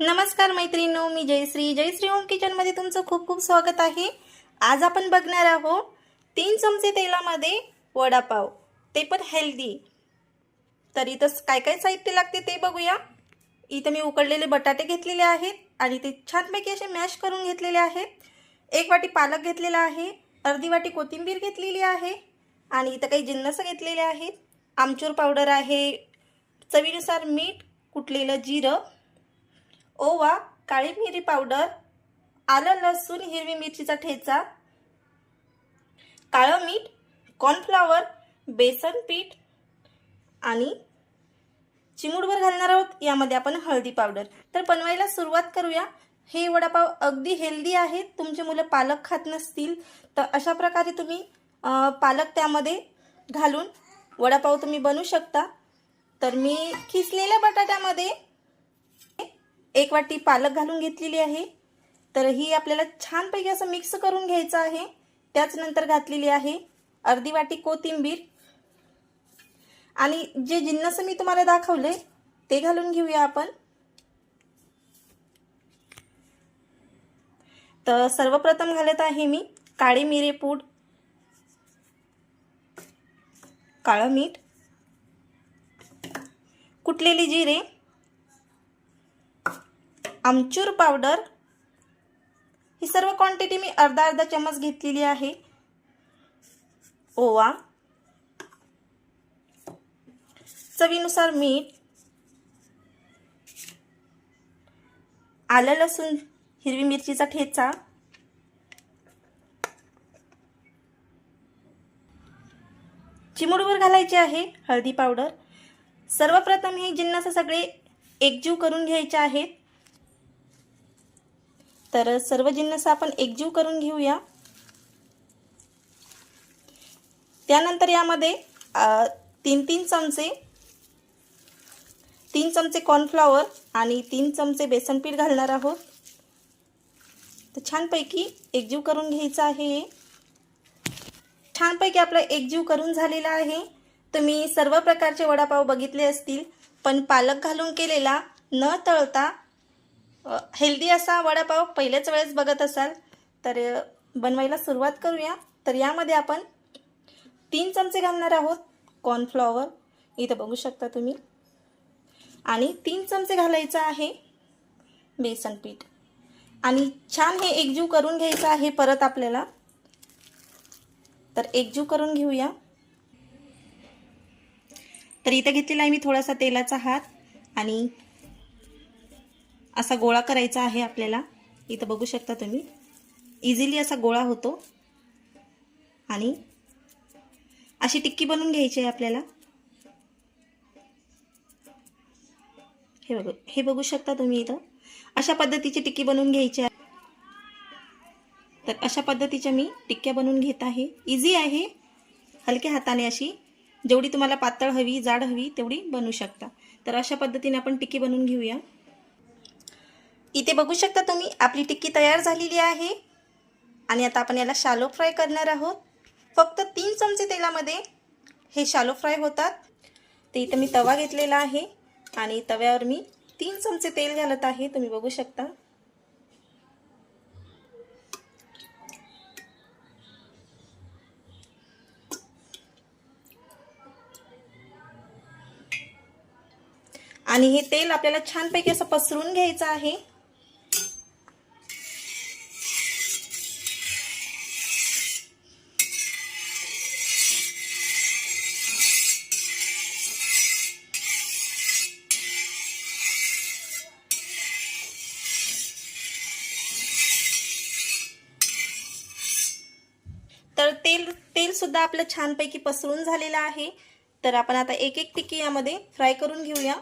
नमस्कार मैत्रिणो मी जयश्री. जयश्री होम किचनमध्ये तुमचं खूप खूप स्वागत आहे. आज आपण बघणार आहोत तीन चमचे तेलामध्ये वडापाव. ते पण हेल्दी तर इथं काय काय साहित्य लागते ते बघूया. इथं मी उकडलेले बटाटे घेतलेले आहेत आणि ते छानपैकी असे मॅश करून घेतलेले आहेत. एक वाटी पालक घेतलेला आहे. अर्धी वाटी कोथिंबीर घेतलेली आहे. आणि इथं काही जिन्नस घेतलेले आहेत. आमचूर पावडर आहे. चवीनुसार मीठ कुटलेलं जिरं ओवा काळी मिरी पावडर आलं लसूण हिरवी मिरचीचा ठेचा काळं मीठ कॉर्नफ्लॉवर बेसन पीठ आणि चिमूडवर घालणार आहोत. यामध्ये आपण हळदी पावडर. तर बनवायला सुरुवात करूया. हे वडापाव अगदी हेल्दी आहेत. तुमचे मुलं पालक खात नसतील तर अशा प्रकारे तुम्ही पालक त्यामध्ये घालून वडापाव तुम्ही बनवू शकता. तर मी खिसलेल्या बटाट्यामध्ये एक वाटी पालक घालून घेतलेली आहे. तर ही आपल्याला छानपैकी असं मिक्स करून घ्यायचं आहे. त्याचनंतर घातलेली आहे अर्धी वाटी कोथिंबीर. आणि जे जिन्नस मी तुम्हाला दाखवले ते घालून घेऊया आपण. तर सर्वप्रथम घालत आहे मी काळी मिरे पूड काळं मीठ कुटलेली जिरे आमचूर पावडर. ही सर्व क्वांटिटी मी अर्धा अर्धा चमच घेतलेली आहे. ओवा. चवीनुसार मीठ. आलं लसूण हिरवी मिरचीचा ठेचा. चिमुडवर घालायचे आहे हळदी पावडर. सर्वप्रथम हे जिन्नस सगळे एकजीव करून घ्यायचे आहेत. तर सर्व जिन्नस आपण एकजीव करून घेऊया. त्यानंतर यामध्ये तीन तीन चमचे तीन चमचे कॉर्नफ्लॉवर आणि तीन चमचे बेसन पीठ घालणार आहोत. तर छानपैकी एकजीव करून घ्यायचं आहे. छानपैकी आपला एकजीव करून झालेला आहे. तुम्ही सर्व प्रकारचे वडापाव बघितले असतील पण पालक घालून केलेला न तळता हेल्दी असा वडापाव पहिल्याच वेळेस बघत असाल तर बनवायला सुरुवात करूया. तर यामध्ये आपण तीन चमचे घालणार आहोत कॉर्नफ्लॉवर इथं बघू शकता तुम्ही. आणि तीन चमचे घालायचं आहे बेसन पीठ. आणि छान हे एकजीव करून घ्यायचं आहे परत आपल्याला. तर एकजीव करून घेऊया. तर इथं घेतलेला आहे मी थोडासा तेलाचा हात आणि असा गोळा करायचा आहे आपल्याला. इथं बघू शकता तुम्ही. इझिली असा गोळा होतो. आणि अशी टिक्की बनवून घ्यायची आहे आपल्याला. हे बघू हे बघू शकता तुम्ही इथं. अशा पद्धतीची टिक्की बनवून घ्यायची आहे. तर अशा पद्धतीच्या मी टिक्क्या बनवून घेत आहे. इझी आहे. हलक्या हाताने अशी जेवढी तुम्हाला पातळ हवी जाड हवी तेवढी बनवू शकता. तर अशा पद्धतीने आपण टिक्की बनवून घेऊया. इथे बघू शकता तुम्ही आपली टिक्की तयार झालेली आहे. आणि आता आपण याला शालो फ्राय करणार आहोत. फक्त तीन चमचे तेलामध्ये हे शालो फ्राय होतात. ते इथं मी तवा घेतलेला आहे. आणि तव्यावर मी तीन चमचे तेल घालत आहे. तुम्ही बघू शकता. आणि हे तेल आपल्याला छानपैकी असं पसरून घ्यायचं आहे. सुद्धा आपलं छानपैकी पसरून झालेलं आहे. तर आपण आता एक एक टिक्की यामध्ये फ्राय करून घेऊया.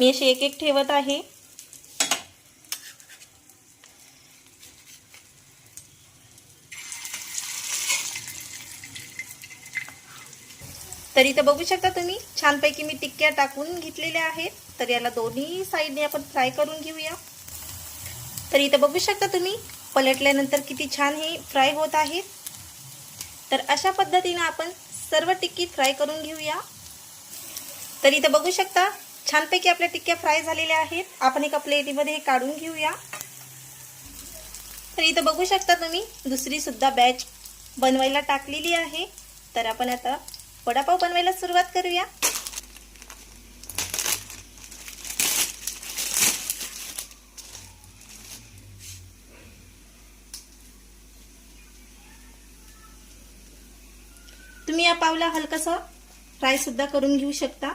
मी अशी एक एक ठेवत आहे. तर इथं बघू शकता तुम्ही छानपैकी मी टिक्क्या टाकून घेतलेल्या आहेत. तर याला दोन्ही साईडने आपण फ्राय करून घेऊया. तर इथं बघू शकता तुम्ही पलटल्यानंतर किती छान हे फ्राय होत आहेत तर अशा पद्धतीनं आपण सर्व टिक्की फ्राय करून घेऊया. तर इथं बघू शकता छानपैकी आपल्या टिक्क्या फ्राय झालेल्या आहेत. आपण एका प्लेटीमध्ये हे काढून घेऊया. तर इथं बघू शकता तुम्ही दुसरीसुद्धा बॅच बनवायला टाकलेली आहे. तर आपण आता वडापाव बनवायला सुरुवात करूया. तुम्ही या पावला हलकसं फ्राय सुद्धा करून घेऊ शकता.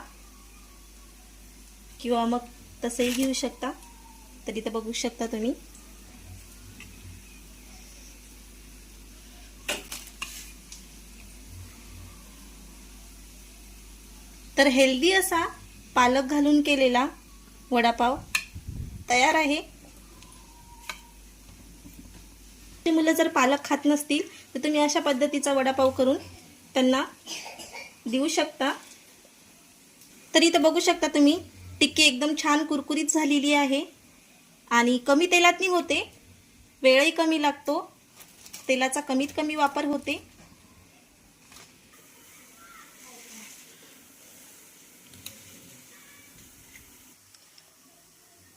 किंवा मग तसंही घेऊ शकता. तर बघू शकता तुम्ही. तर हेल्दी असा पालक घालून केलेला वडापाव तयार आहे. मुलं जर पालक खात नसतील तर तुम्ही अशा पद्धतीचा वडापाव करून त्यांना देऊ शकता. तर इथं बघू शकता तुम्ही टिक्की एकदम छान कुरकुरीत झालेली आहे. आणि कमी तेलातनी होते वेळही कमी लागतो. तेलाचा कमीत कमी वापर होते.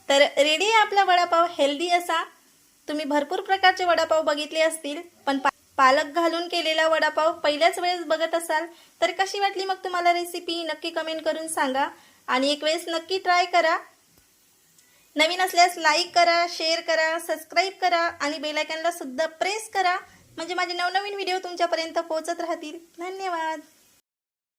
तर रेडी आहे आपला वडापाव हेल्दी असा. तुम्ही भरपूर प्रकारचे वडापाव बघितले असतील पण पालक घालून केलेला वडापाव पहिल्याच वेळेस बघत असाल तर कशी वाटली मग तुम्हाला रेसिपी नक्की कमेंट करून सांगा. आणि एक वेळेस नक्की ट्राय करा. नवीन असल्यास लाईक करा शेअर करा सबस्क्राईब करा आणि बेलायकनला सुद्धा प्रेस करा. म्हणजे माझे नवनवीन व्हिडिओ तुमच्यापर्यंत पोहोचत राहतील. धन्यवाद.